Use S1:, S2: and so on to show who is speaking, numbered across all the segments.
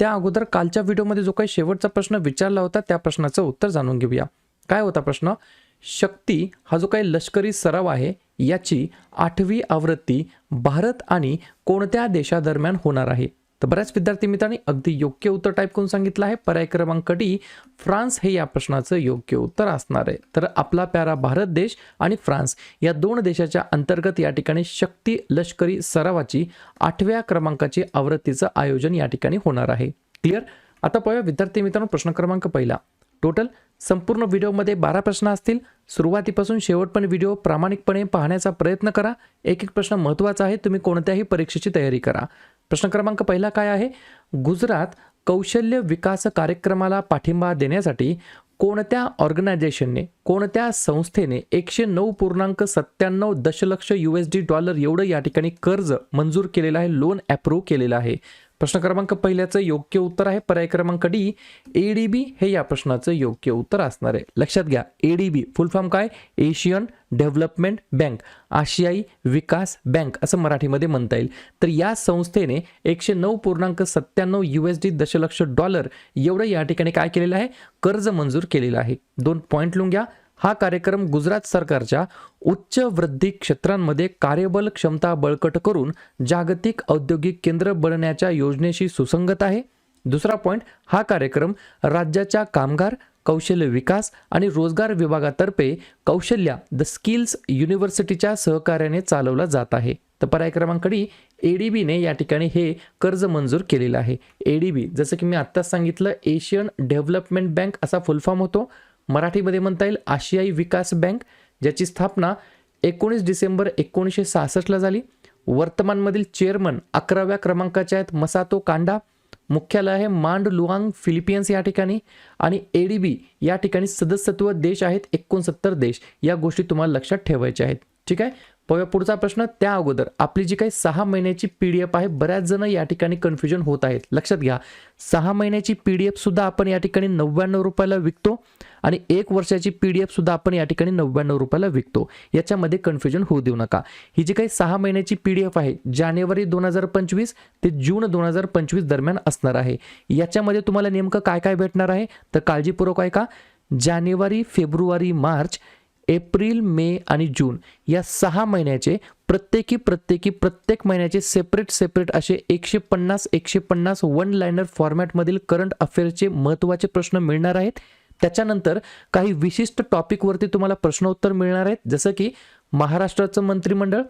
S1: त्या अगोदर कालच्या व्हिडिओमध्ये जो काही शेवटचा प्रश्न विचारला होता त्या प्रश्नाचं उत्तर जाणून घेऊया. काय होता प्रश्न? शक्ती हा जो काही लष्करी सराव आहे याची आठवी आवृत्ती भारत आणि कोणत्या देशादरम्यान होणार आहे? तर बऱ्याच विद्यार्थी मित्रांनी अगदी योग्य उत्तर टाईप करून सांगितलं आहे. पर्याय क्रमांक डी फ्रान्स हे या प्रश्नाचं योग्य उत्तर असणार आहे. तर आपला प्यारा भारत देश आणि फ्रान्स या दोन देशाच्या अंतर्गत या ठिकाणी शक्ती लष्करी सरावाची आठव्या क्रमांकाची आवृत्तीचं आयोजन या ठिकाणी होणार आहे. क्लिअर आता पाहूया विद्यार्थी मित्रांनो प्रश्न क्रमांक पहिला. टोटल संपूर्ण व्हिडिओमध्ये बारा प्रश्न असतील. सुरुवातीपासून शेवटपर्यंत व्हिडिओ प्रामाणिकपणे पाहण्याचा प्रयत्न करा. एक एक प्रश्न महत्त्वाचा आहे तुम्ही कोणत्याही परीक्षेची तयारी करा. प्रश्न क्रमांक पहिला काय आहे? गुजरात कौशल्य विकास कार्यक्रमाला पाठिंबा देण्यासाठी कोणत्या ऑर्गनायझेशनने कोणत्या संस्थेने एकशे नऊ पूर्णांक सत्त्याण्णव दशलक्ष यू एस डी डॉलर एवढं या ठिकाणी कर्ज मंजूर केलेलं आहे लोन अप्रूव्ह केलेलं आहे? प्रश्न क्रमांक पहिल्याचं योग्य उत्तर आहे. पर्याय क्रमांक डी एडीबी हे या प्रश्नाचं योग्य उत्तर असणार आहे. लक्षात घ्या एडीबी फुल फॉर्म काय? एशियन डेव्हलपमेंट बँक आशियाई विकास बँक असं मराठीमध्ये म्हणता येईल. तर या संस्थेने एकशे नऊ पूर्णांक सत्त्याण्णव यू एस डी दशलक्ष डॉलर एवढं या ठिकाणी काय केलेलं आहे? कर्ज मंजूर केलेलं आहे. दोन पॉईंट लिहून घ्या हा कार्यक्रम गुजरात सरकारच्या उच्च वृद्धी क्षेत्रांमध्ये कार्यबल क्षमता बळकट करून जागतिक औद्योगिक केंद्र बनण्याच्या योजनेशी सुसंगत आहे. दुसरा पॉईंट हा कार्यक्रम राज्याच्या कामगार कौशल्य विकास आणि रोजगार विभागातर्फे कौशल्या द स्किल्स युनिव्हर्सिटीच्या सहकार्याने चालवला जात आहे. तर पर्याय ए डी एडीबीने या ठिकाणी हे कर्ज मंजूर केलेलं आहे. एडीबी जसं की मी आत्ताच सांगितलं एशियन डेव्हलपमेंट बँक असा फुलफॉर्म होतो. मराठीमध्ये म्हणता येईल आशियाई विकास बँक ज्याची स्थापना एकोणीस डिसेंबर एकोणीसशे सहासष्टला झाली. वर्तमानमधील चेअरमन अकराव्या क्रमांकाचे आहेत मसातो कांडा. मुख्यालय आहे मांड लुआंग फिलिपियन्स या ठिकाणी. आणि ए डी बी या ठिकाणी सदस्यत्व देश आहेत एकोणसत्तर देश. या गोष्टी तुम्हाला लक्षात ठेवायच्या आहेत. ठीक आहे? पाहूया पुढचा प्रश्न त्या अगोदर आपली जी काही सहा महिन्याची पी डी एफ आहे बऱ्याच जण या ठिकाणी कन्फ्युजन होत आहेत. लक्षात घ्या सहा महिन्याची पी डी एफ सुद्धा आपण या ठिकाणी नव्याण्णव रुपयाला विकतो आणि एक वर्षाची पी डी एफ सुद्धा आपण या ठिकाणी नव्याण्णव रुपयाला विकतो. याच्यामध्ये कन्फ्युजन होऊ देऊ नका. ही जी काही सहा महिन्याची पी डी एफ आहे जानेवारी दोन हजार पंचवीस ते जून दोन हजार पंचवीस दरम्यान असणार आहे. याच्यामध्ये तुम्हाला नेमकं काय काय भेटणार आहे? तर काळजीपूर्वक आहे का जानेवारी फेब्रुवारी मार्च एप्रिल मे आणि जून या सहा महिन्याचे प्रत्येकी प्रत्येकी प्रत्येक महिन्याचे सेपरेट सेपरेट असे एकशे पन्नास एकशे पन्नास वन लायनर फॉर्मॅटमधील करंट अफेअर्सचे महत्त्वाचे प्रश्न मिळणार आहेत. त्याच्यानंतर काही विशिष्ट टॉपिकवरती तुम्हाला प्रश्नोत्तर मिळणार आहेत. जसं की महाराष्ट्राचं मंत्रिमंडळ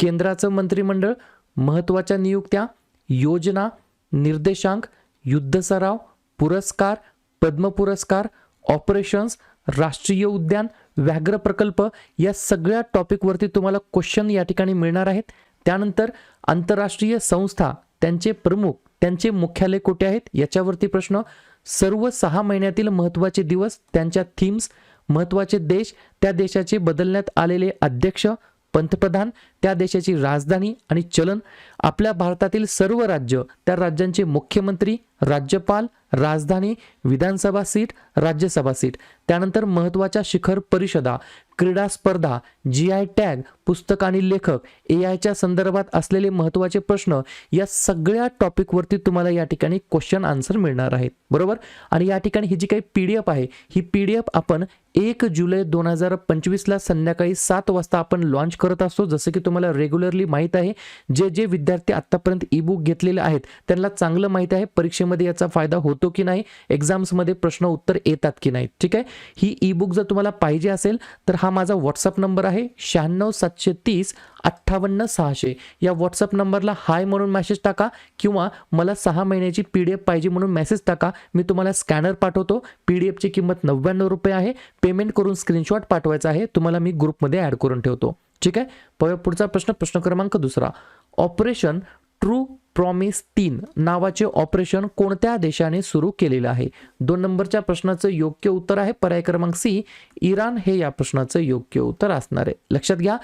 S1: केंद्राचं मंत्रिमंडळ महत्त्वाच्या नियुक्त्या योजना निर्देशांक युद्ध सराव पुरस्कार पद्म पुरस्कार ऑपरेशन्स राष्ट्रीय उद्यान व्याघ्र प्रकल्प या सगळ्या टॉपिकवरती तुम्हाला क्वेश्चन या ठिकाणी मिळणार आहेत. त्यानंतर आंतरराष्ट्रीय संस्था त्यांचे प्रमुख त्यांचे मुख्यालय कुठे आहेत? याच्यावरती प्रश्न. सर्व सहा महिन्यातील महत्त्वाचे दिवस त्यांच्या थीम्स महत्त्वाचे देश त्या देशाचे बदलण्यात आलेले अध्यक्ष पंतप्रधान त्या देशाची राजधानी आणि चलन. आपल्या भारतातील सर्व राज्य त्या राज्यांचे मुख्यमंत्री राज्यपाल राजधानी विधानसभा सीट राज्यसभा सीट. त्यानंतर महत्त्वाच्या शिखर परिषदा क्रीडा स्पर्धा जी आय टॅग पुस्तक आणि लेखक ए आयच्या संदर्भात असलेले महत्त्वाचे प्रश्न या सगळ्या टॉपिकवरती तुम्हाला या ठिकाणी क्वेश्चन आन्सर मिळणार आहेत. बरोबर? आणि या ठिकाणी ही जी काही पी डी एफ आहे ही पी डी एफ आपण एक जुलै दोन हजार पंचवीसला संध्याकाळी सात वाजता आपण लॉन्च करत असतो. जसं की तुम्हाला रेग्युलरली माहीत आहे जे जे विद्यार्थी आत्तापर्यंत ई बुक घेतलेले आहेत त्यांना चांगलं माहीत आहे परीक्षेमध्ये याचा फायदा होतो की नाही एक्झाम्समध्ये प्रश्न उत्तर येतात की नाही. ठीक आहे? ही ई बुक जर तुम्हाला पाहिजे असेल तर हा माझा व्हॉट्सअप नंबर आहे शहाण्णव सात सातशे तीस अठ्ठावन्न सहाशे. या व्हॉट्सअप नंबरला हाय म्हणून मेसेज टाका किंवा मला सहा महिन्याची पी डी एफ पाहिजे म्हणून मेसेज टाका. मी तुम्हाला स्कॅनर पाठवतो. पी डी एफची किंमत नव्याण्णव रुपये आहे. पेमेंट करून स्क्रीनशॉट पाठवायचा आहे. तुम्हाला मी ग्रुपमध्ये ॲड करून ठेवतो. ठीक आहे? पुढचा प्रश्न प्रश्न क्रमांक दुसरा. ऑपरेशन ट्रू प्रॉमिस तीन नावाचे ऑपरेशन कोणत्या देशाने सुरू केलेलं आहे? दोन नंबरच्या प्रश्नाचं योग्य उत्तर आहे. पर्याय क्रमांक सी इराण हे या प्रश्नाचं योग्य उत्तर असणार आहे. लक्षात घ्या.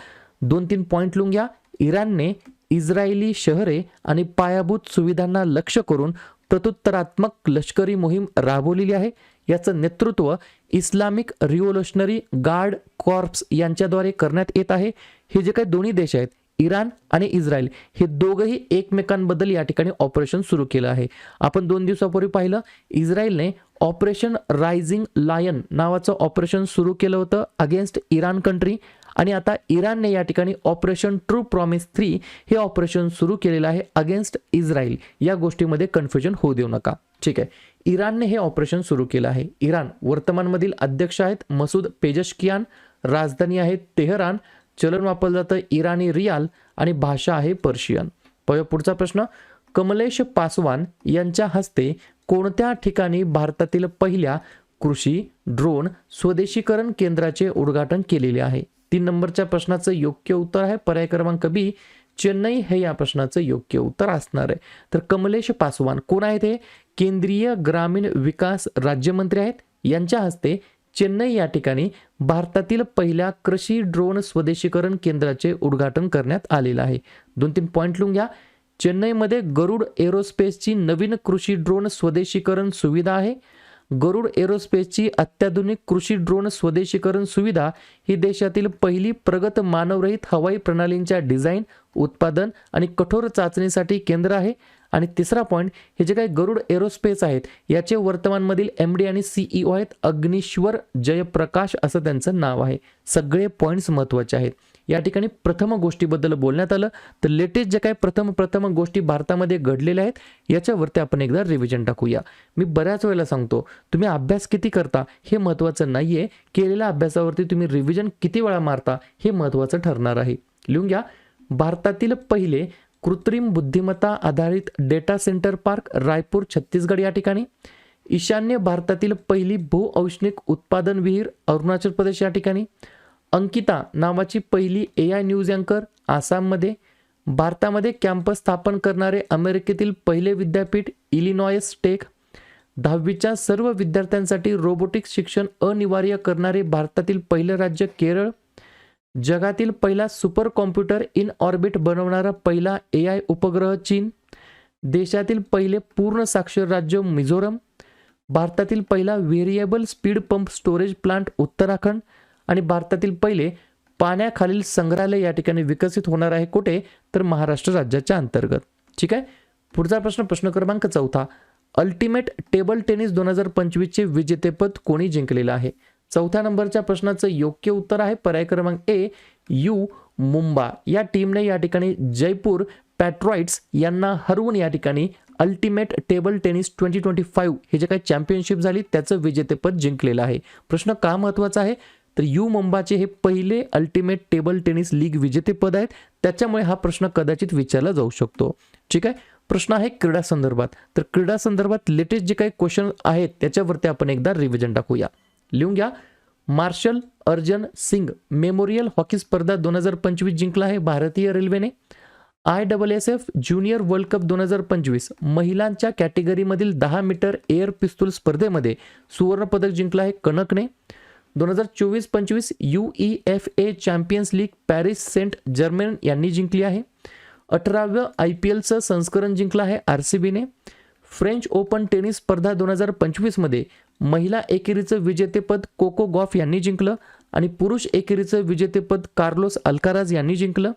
S1: दोन तीन पॉईंट लिहून घ्या. इराणने इस्रायली शहरे आणि पायाभूत सुविधांना लक्ष करून प्रत्युत्तरात्मक लष्करी मोहीम राबवलेली आहे. याचं नेतृत्व इस्लामिक रिव्होल्युशनरी गार्ड कॉर्प्स यांच्याद्वारे करण्यात येत आहे. हे जे काही दोन्ही देश आहेत इराण आणि इस्रायल हे दोघंही एकमेकांबद्दल या ठिकाणी ऑपरेशन सुरू केलं आहे. आपण दोन दिवसापूर्वी पाहिलं इस्रायलने ऑपरेशन रायझिंग लायन नावाचं ऑपरेशन सुरू केलं होतं अगेन्स्ट इराण कंट्री आणि आता इराणने या ठिकाणी ऑपरेशन ट्रू प्रॉमिस थ्री हे ऑपरेशन सुरू केलेलं आहे अगेन्स्ट इस्रायल. या गोष्टीमध्ये कन्फ्युजन होऊ देऊ नका. ठीक आहे. इराणने हे ऑपरेशन सुरू केलं आहे. इराण वर्तमानमधील अध्यक्ष आहेत मसूद पेजशकियान राजधानी आहे तेहरान चलन वापरलं जातं इराणी रियाल आणि भाषा आहे पर्शियन. पुढचा प्रश्न. कमलेश पासवान यांच्या हस्ते कोणत्या ठिकाणी भारतातील पहिल्या कृषी ड्रोन स्वदेशीकरण केंद्राचे उद्घाटन केलेले आहे? तीन नंबरच्या प्रश्नाचं योग्य उत्तर आहे. पर्याय क्रमांक बी चेन्नई हे या प्रश्नाचं योग्य उत्तर असणार आहे. तर कमलेश पासवान कोण आहेत हे? केंद्रीय ग्रामीण विकास राज्यमंत्री आहेत. यांच्या हस्ते चेन्नई या ठिकाणी भारतातील पहिल्या कृषी ड्रोन स्वदेशीकरण केंद्राचे उद्घाटन करण्यात आलेलं आहे. दोन तीन पॉईंट लिहून घ्या. चेन्नईमध्ये गरुड एरोस्पेसची नवीन कृषी ड्रोन स्वदेशीकरण सुविधा आहे. गरुड एरोस्पेसची अत्याधुनिक कृषी ड्रोन स्वदेशीकरण सुविधा ही देशातील पहिली प्रगत मानवरहित हवाई प्रणालींच्या डिझाईन उत्पादन आणि कठोर चाचणीसाठी केंद्र आहे. आणि तिसरा पॉईंट हे जे काही गरुड एरोस्पेस आहेत याचे वर्तमानमधील एम डी आणि सीईओ आहेत अग्निश्वर जयप्रकाश असं त्यांचं नाव आहे. सगळे पॉईंट्स महत्त्वाचे आहेत. या ठिकाणी प्रथम गोष्टीबद्दल बोलण्यात आलं. तर लेटेस्ट जे काही प्रथम प्रथम गोष्टी भारतामध्ये घडलेल्या आहेत याच्यावरती आपण एकदा रिव्हिजन टाकूया. मी बऱ्याच वेळेला सांगतो तुम्ही अभ्यास किती करता हे महत्त्वाचं नाही आहे केलेल्या अभ्यासावरती तुम्ही रिव्हिजन किती वेळा मारता हे महत्त्वाचं ठरणार आहे. लिहून घ्या. भारतातील पहिले कृत्रिम बुद्धिमत्ता आधारित data centre park Raipur Chhattisgarh या ठिकाणी. ईशान्य भारतातील पहिली भूऔष्णिक उत्पादन विहीर अरुणाचल प्रदेश या ठिकाणी. अंकिता नावाची पहिली ए आय न्यूज अँकर आसाममध्ये भारतामध्ये कॅम्पस स्थापन करणारे अमेरिकेतील पहिले विद्यापीठ इलिनॉयस टेक दहावीच्या सर्व विद्यार्थ्यांसाठी रोबोटिक्स शिक्षण अनिवार्य करणारे भारतातील पहिलं राज्य केरळ जगातील पहिला सुपर कॉम्प्युटर इन ऑर्बिट बनवणारा पहिला ए आय उपग्रह चीन देशातील पहिले पूर्ण साक्षर राज्य मिझोरम भारतातील पहिला variable speed pump storage plant Uttarakhand आणि भारतातील पहिले पाण्याखालील संग्रहालय या ठिकाणी विकसित होणार आहे कुठे? तर महाराष्ट्र राज्याच्या अंतर्गत. ठीक आहे? पुढचा प्रश्न प्रश्न क्रमांक चौथा. अल्टिमेट टेबल टेनिस दोन हजार पंचवीसचे विजेतेपद कोणी जिंकलेलं आहे? चौथ्या नंबरच्या प्रश्नाचं योग्य उत्तर आहे पर्याय क्रमांक ए यू मुंबा. या टीमने या ठिकाणी जयपूर पॅट्रॉइड्स यांना हरवून या ठिकाणी ultimate table tennis twenty twenty five हे जे काही चॅम्पियनशिप झाली त्याचं विजेतेपद जिंकलेलं आहे. प्रश्न का महत्त्वाचा आहे? तर यू मुंबाचे हे पहिले अल्टिमेट टेबल टेनिस लीग विजेतेपद आहेत. त्याच्यामुळे हा प्रश्न कदाचित विचारला जाऊ शकतो. ठीक आहे? प्रश्न आहे क्रीडा संदर्भात. तर क्रीडा संदर्भात लेटेस्ट जे काही क्वेश्चन आहेत त्याच्यावरती आपण एकदा रिव्हिजन टाकूया. लिहून घ्या. Marshal Arjan Singh memorial hockey स्पर्धा दोन हजार पंचवीस जिंकला आहे भारतीय रेल्वेने. I double S F junior world cup दोन हजार पंचवीस महिलांच्या कॅटेगरीमधील दहा मीटर एअर पिस्तूल स्पर्धेमध्ये सुवर्णपदक जिंकलं आहे कनकने. दोन हजार चोवीस पंचवीस U E F A champions league Paris saint Germain यांनी जिंकली आहे. अठराव्या आय पी एलचं संस्करण जिंकलं आहे आर सी बीने. फ्रेंच ओपन टेनिस स्पर्धा दोन हजार पंचवीसमध्ये महिला एकेरीचं विजेतेपद कोको गॉफ यांनी जिंकलं आणि पुरुष एकेरीचं विजेतेपद कार्लोस अल्काराज यांनी जिंकलं.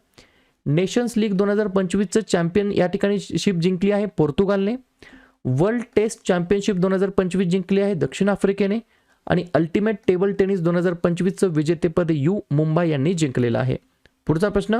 S1: नेशन्स लीग दोन हजार पंचवीसचं चॅम्पियन या ठिकाणी शिप जिंकली आहे पोर्तुगालने. वर्ल्ड टेस्ट चॅम्पियनशिप दोन हजार पंचवीस जिंकली आहे दक्षिण आफ्रिकेने. आणि अल्टिमेट टेबल टेनिस दोन हजार पंचवीसचं विजेतेपद यू मुंबई यांनी जिंकलेलं आहे. पुढचा प्रश्न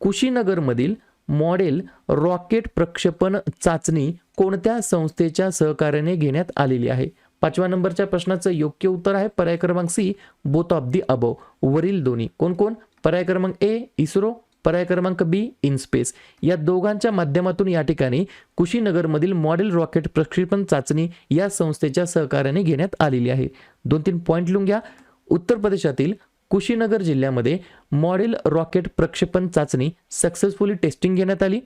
S1: कुशीनगरमधील मॉडेल रॉकेट प्रक्षेपण चाचणी कोणत्या संस्थेच्या सहकार्याने घेण्यात आलेली आहे? पाचव्या नंबरच्या प्रश्नाचं योग्य उत्तर आहे पर्याय क्रमांक C both of the above वरील दोन्ही. कोण कोण? पर्याय क्रमांक ए इस्रो पर्याय क्रमांक बी इन स्पेस या दोघांच्या माध्यमातून या ठिकाणी कुशीनगरमधील मॉडेल रॉकेट प्रक्षेपण चाचणी या संस्थेच्या सहकार्याने घेण्यात आलेली आहे. दोन तीन पॉईंट लिहून घ्या. उत्तर प्रदेशातील कुशीनगर जिल्ह्यामध्ये मॉडेल रॉकेट प्रक्षेपण चाचणी सक्सेसफुली टेस्टिंग घेण्यात आली.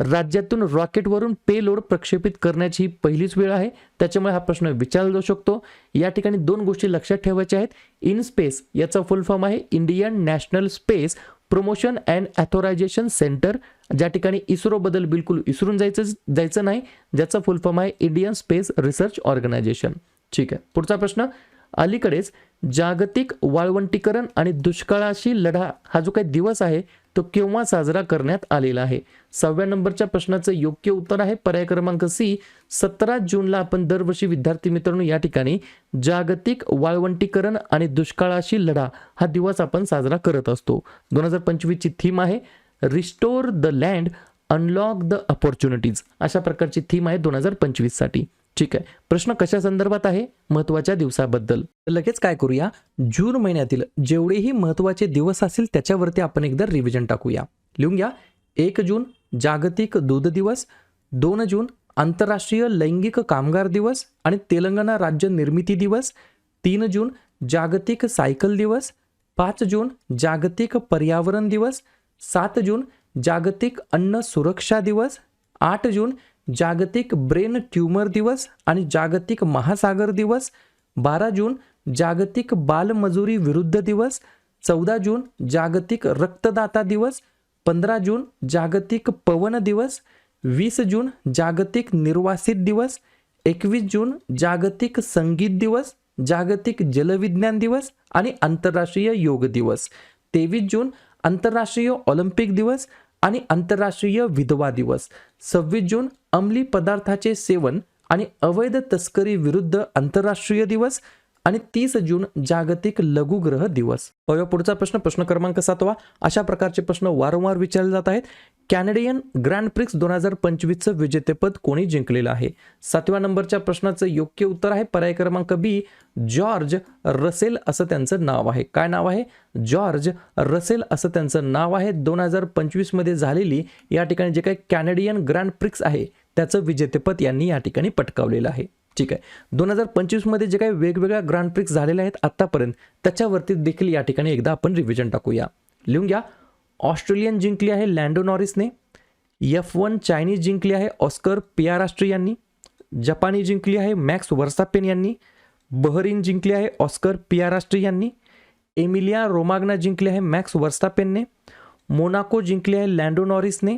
S1: राज्यातून रॉकेटवरून पेलोड प्रक्षेपित करण्याची ही पहिलीच वेळ आहे. त्याच्यामुळे हा प्रश्न विचारला जाऊ शकतो. या ठिकाणी दोन गोष्टी लक्षात ठेवायच्या आहेत. इन स्पेस याचा फुल फॉर्म आहे. Indian national space promotion and authorisation centre ज्या ठिकाणी इस्रोबद्दल बिलकुल विसरून जायचं जायचं नाही ज्याचा फुल फॉर्म आहे इंडियन स्पेस रिसर्च ऑर्गनायझेशन ठीक आहे. पुढचा प्रश्न अलीकडेच जागतिक वाळवंटीकरण आणि दुष्काळाशी लढा हा जो काही दिवस आहे तो केव्हा साजरा करण्यात आलेला आहे? सहाव्या नंबरच्या प्रश्नाचं योग्य उत्तर आहे पर्याय क्रमांक सी सतरा जूनला आपण दरवर्षी विद्यार्थी मित्रांनो या ठिकाणी जागतिक वाळवंटीकरण आणि दुष्काळाशी लढा हा दिवस आपण साजरा करत असतो. दोन हजार पंचवीसची थीम आहे restore the land unlock the opportunities. अशा प्रकारची थीम आहे दोन हजार पंचवीससाठी. ठीक आहे. प्रश्न कशा संदर्भात आहे? महत्त्वाच्या दिवसाबद्दल. लगेच काय करूया? जून महिन्यातील जेवढेही महत्त्वाचे दिवस असतील त्याच्यावरती आपण एकदा रिव्हिजन टाकूया. लिहून घ्या. एक जून जागतिक दूध दिवस. दोन जून आंतरराष्ट्रीय लैंगिक कामगार दिवस आणि तेलंगणा राज्य निर्मिती दिवस. तीन जून जागतिक सायकल दिवस. पाच जून जागतिक पर्यावरण दिवस. सात जून जागतिक अन्न सुरक्षा दिवस. आठ जून जागतिक ब्रेन ट्यूमर दिवस आणि जागतिक महासागर दिवस. बारा जून जागतिक बालमजुरी विरुद्ध दिवस. चौदा जून जागतिक रक्तदाता दिवस. पंधरा जून जागतिक पवन दिवस. वीस जून जागतिक निर्वासित दिवस. एकवीस जून जागतिक संगीत दिवस. जागतिक जलविज्ञान दिवस आणि आंतरराष्ट्रीय योग दिवस. तेवीस जून आंतरराष्ट्रीय ऑलिम्पिक दिवस. आणि आंतरराष्ट्रीय विधवा दिवस. सव्वीस जून अंमली पदार्थाचे सेवन आणि अवैध तस्करी विरुद्ध आंतरराष्ट्रीय दिवस. आणि तीस जून जागतिक लघुग्रह दिवस. पाहूया पुढचा प्रश्न प्रश्न क्रमांक सातवा. अशा प्रकारचे प्रश्न वारंवार विचारले जात आहेत. कॅनेडियन ग्रँड प्रिक्स दोन हजार पंचवीसचं विजेतेपद कोणी जिंकलेलं आहे? सातव्या नंबरच्या प्रश्नाचं योग्य उत्तर आहे पर्याय क्रमांक बी जॉर्ज रसेल असं त्यांचं नाव आहे. काय नाव आहे? जॉर्ज रसेल असं त्यांचं नाव आहे. दोन हजार पंचवीसमध्ये झालेली या ठिकाणी जे काही कॅनेडियन ग्रँड प्रिक्स आहे त्याचं विजेतेपद यांनी या ठिकाणी पटकावलेलं आहे. ठीक आहे. दोन हजार पंचवीसमध्ये जे काही वेगवेगळ्या ग्रँड प्रिक्स झालेल्या आहेत आत्तापर्यंत त्याच्यावरती देखील या ठिकाणी एकदा आपण रिव्हिजन टाकूया. लिहून घ्या. ऑस्ट्रेलियन जिंकली आहे लँडो नॉरिसने. एफ वन चायनीज जिंकली आहे ऑस्कर पियाराष्ट्री यांनी. जपानी जिंकली आहे मॅक्स वर्सापेन यांनी. बहरीन जिंकली आहे ऑस्कर पियाराष्ट्री यांनी. एमिलिया रोमाग्ना जिंकली आहे मॅक्स वर्स्टापेनने मोनाको जिंकली आहे लँडो नॉरिसने.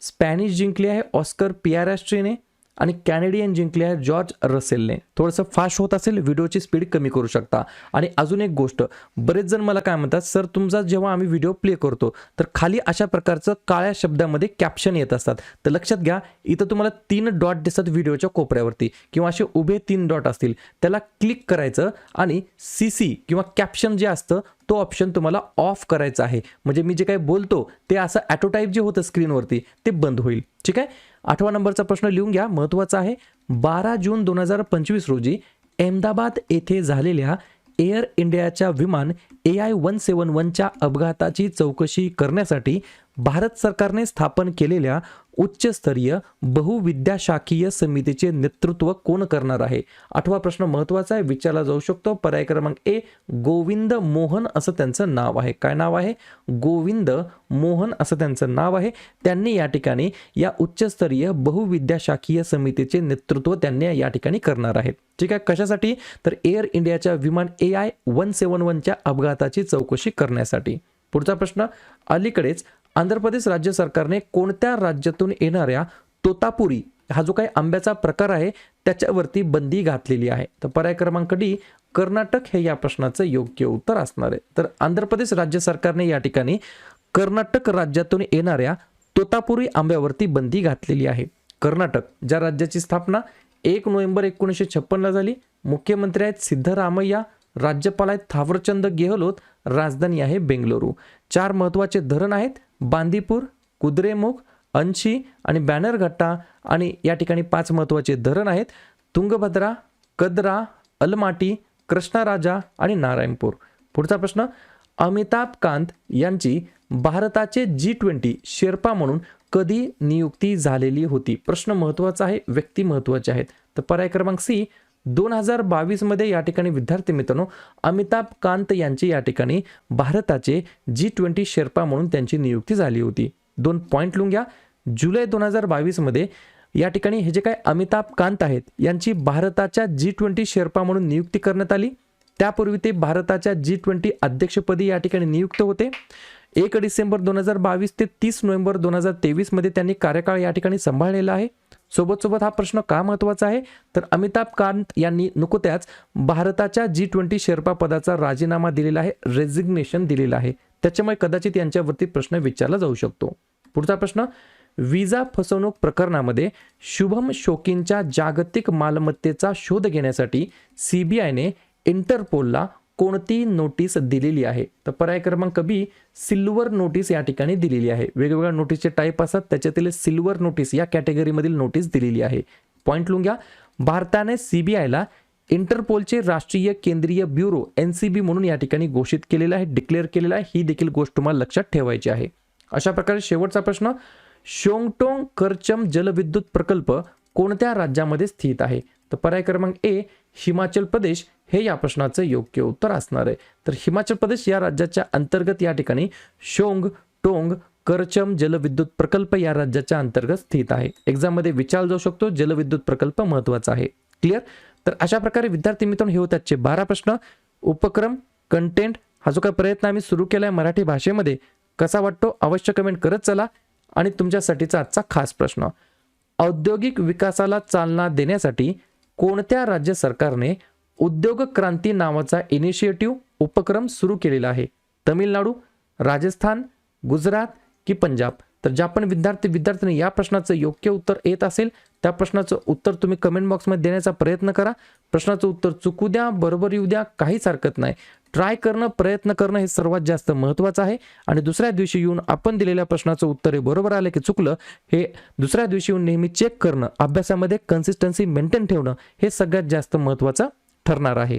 S1: स्पॅनिश जिंकली आहे ऑस्कर पियारास्ट्रीने आणि कॅनेडियन जिंकले आहे जॉर्ज रसेलने. थोडंसं फास्ट होत असेल व्हिडिओची स्पीड कमी करू शकता. आणि अजून एक गोष्ट बरेच जण मला काय म्हणतात सर तुमचा जेव्हा आम्ही व्हिडिओ प्ले करतो तर खाली अशा प्रकारचं काळ्या शब्दामध्ये कॅप्शन येत असतात. तर लक्षात घ्या इथं तुम्हाला तीन डॉट दिसतात व्हिडिओच्या कोपऱ्यावरती किंवा असे उभे तीन डॉट असतील. त्याला क्लिक करायचं आणि सी सी किंवा कॅप्शन जे असतं तो ऑप्शन तुम्हाला ऑफ करायचा आहे. म्हणजे मी जे काही बोलतो ते असं ॲटोटाईप जे होतं स्क्रीनवरती ते बंद होईल. ठीक आहे? आठवा नंबरचा प्रश्न लिहून घ्या. महत्त्वाचा आहे बारा जून दोन हजार पंचवीस रोजी अहमदाबाद येथे झालेल्या एअर इंडियाच्या विमान ए आय वन सेवन वनच्या अपघाताची चौकशी करण्यासाठी भारत सरकारने स्थापन केलेल्या उच्चस्तरीय बहुविद्याशाखीय समितीचे नेतृत्व कोण करणार आहे? आठवा प्रश्न महत्त्वाचा आहे विचारला जाऊ शकतो. पर्याय क्रमांक ए गोविंद मोहन असं त्यांचं नाव आहे. काय नाव आहे? गोविंद मोहन असं त्यांचं नाव आहे. त्यांनी या ठिकाणी या उच्चस्तरीय बहुविद्याशाखीय समितीचे नेतृत्व त्यांनी या ठिकाणी करणार आहेत. ठीक आहे कशासाठी? तर एअर इंडियाच्या विमान ए आय वन सेवन वनच्या अपघाताची चौकशी करण्यासाठी. पुढचा प्रश्न अलीकडेच आंध्र प्रदेश राज्य सरकारने कोणत्या राज्यातून येणाऱ्या तोतापुरी हा जो काही आंब्याचा प्रकार आहे त्याच्यावरती बंदी घातलेली आहे? तर पर्याय क्रमांक डी कर्नाटक हे या प्रश्नाचं योग्य उत्तर असणार आहे. तर आंध्र प्रदेश राज्य सरकारने या ठिकाणी कर्नाटक राज्यातून येणाऱ्या तोतापुरी आंब्यावरती बंदी घातलेली आहे. कर्नाटक ज्या राज्याची स्थापना एक नोव्हेंबर एकोणीसशे छप्पनला झाली मुख्यमंत्री आहेत सिद्धरामय्या राज्यपाल आहेत थावरचंद गेहलोत राजधानी आहे बेंगलुरू. चार महत्त्वाचे धरण आहेत बांदीपूर कुद्रेमुख अंशी आणि बॅनरघट्टा आणि या ठिकाणी पाच महत्त्वाचे धरण आहेत. तुंगभद्रा कद्रा अलमाटी कृष्णराजा आणि नारायणपूर. पुढचा प्रश्न अमिताभ कांत यांची भारताचे जी ट्वेंटी शेर्पा म्हणून कधी नियुक्ती झालेली होती? प्रश्न महत्त्वाचा आहे व्यक्ती महत्त्वाचे आहेत. तर पर्याय क्रमांक सी दोन हजार बावीसमध्ये या ठिकाणी विद्यार्थी मित्रांनो अमिताभ कांत यांची या ठिकाणी भारताचे जी ट्वेंटी शेर्पा म्हणून त्यांची नियुक्ती झाली होती. दोन पॉईंट लिहून घ्या. जुलै दोन हजार बावीसमध्ये या ठिकाणी हे जे काय अमिताभ कांत आहेत यांची भारताच्या जी ट्वेंटी शेर्पा म्हणून नियुक्ती करण्यात आली. त्यापूर्वी ते भारताच्या जी ट्वेंटी अध्यक्षपदी या ठिकाणी नियुक्त होते. एक डिसेंबर दोन हजार बावीस ते तीस नोव्हेंबर दोन हजार तेवीसमध्ये त्यांनी कार्यकाळ या ठिकाणी सांभाळलेला आहे. सोबत सोबत हा प्रश्न का महत्त्वाचा आहे? तर अमिताभ कांत यांनी नुकत्याच भारताच्या जी ट्वेंटी शेर्पा पदाचा राजीनामा दिलेला आहे रेझिग्नेशन दिलेलं आहे. त्याच्यामुळे कदाचित यांच्यावरती प्रश्न विचारला जाऊ शकतो. पुढचा प्रश्न विजा फसवणूक प्रकरणामध्ये शुभम शोकींच्या जागतिक मालमत्तेचा शोध घेण्यासाठी सीबीआयने इंटरपोलला कोणती नोटीस दिलेली आहे? तर पर्याय क्रमांक बी सिल्वर नोटीस या ठिकाणी दिलेली आहे. वेगवेगळ्या नोटीसचे टाईप असतात त्याच्यातील सिल्वर नोटीस या कॅटेगरीमधील नोटीस दिलेली आहे. पॉईंट लिहून घ्या. भारताने सीबीआयला इंटरपोलचे राष्ट्रीय केंद्रीय ब्युरो एन सी बी म्हणून या ठिकाणी घोषित केलेलं आहे डिक्लेअर केलेलं आहे. ही देखील गोष्ट तुम्हाला लक्षात ठेवायची आहे. अशा प्रकारे शेवटचा प्रश्न शोंगटोंग करचम जलविद्युत प्रकल्प कोणत्या राज्यामध्ये स्थित आहे? तर पर्याय क्रमांक ए हिमाचल प्रदेश हे या प्रश्नाचं योग्य उत्तर असणार आहे. तर हिमाचल प्रदेश या राज्याच्या अंतर्गत या ठिकाणी शोंग टोंग करचम जलविद्युत प्रकल्प या राज्याच्या अंतर्गत स्थित आहे. एक्झाममध्ये विचारला जाऊ शकतो. जलविद्युत प्रकल्प महत्त्वाचा आहे. क्लिअर तर अशा प्रकारे विद्यार्थी मित्रांनो हे होते आजचे बारा प्रश्न. उपक्रम कंटेंट हा जो काही प्रयत्न आम्ही सुरू केला आहे मराठी भाषेमध्ये कसा वाटतो? अवश्य कमेंट करत चला. आणि तुमच्यासाठीचा आजचा खास प्रश्न. औद्योगिक विकासाला चालना देण्यासाठी कोणत्या राज्य सरकारने उद्योग क्रांती नावाचा इनिशिएटिव्ह उपक्रम सुरू केलेला आहे. तमिळनाडू राजस्थान गुजरात की पंजाब. तर ज्या पण विद्यार्थी विद्यार्थ्यांनी या प्रश्नाचं योग्य उत्तर येत असेल त्या प्रश्नाचं उत्तर तुम्ही कमेंट बॉक्समध्ये देण्याचा प्रयत्न करा. प्रश्नाचं उत्तर चुकू द्या बरोबर येऊ द्या काहीच हरकत नाही. ट्राय करणं प्रयत्न करणं हे सर्वात जास्त महत्त्वाचं आहे. आणि दुसऱ्या दिवशी येऊन आपण दिलेल्या प्रश्नाचं उत्तर हे बरोबर आलं की चुकलं हे दुसऱ्या दिवशी येऊन नेहमी चेक करणं अभ्यासामध्ये कन्सिस्टन्सी मेंटेन ठेवणं हे सगळ्यात जास्त महत्त्वाचं ठरणार आहे.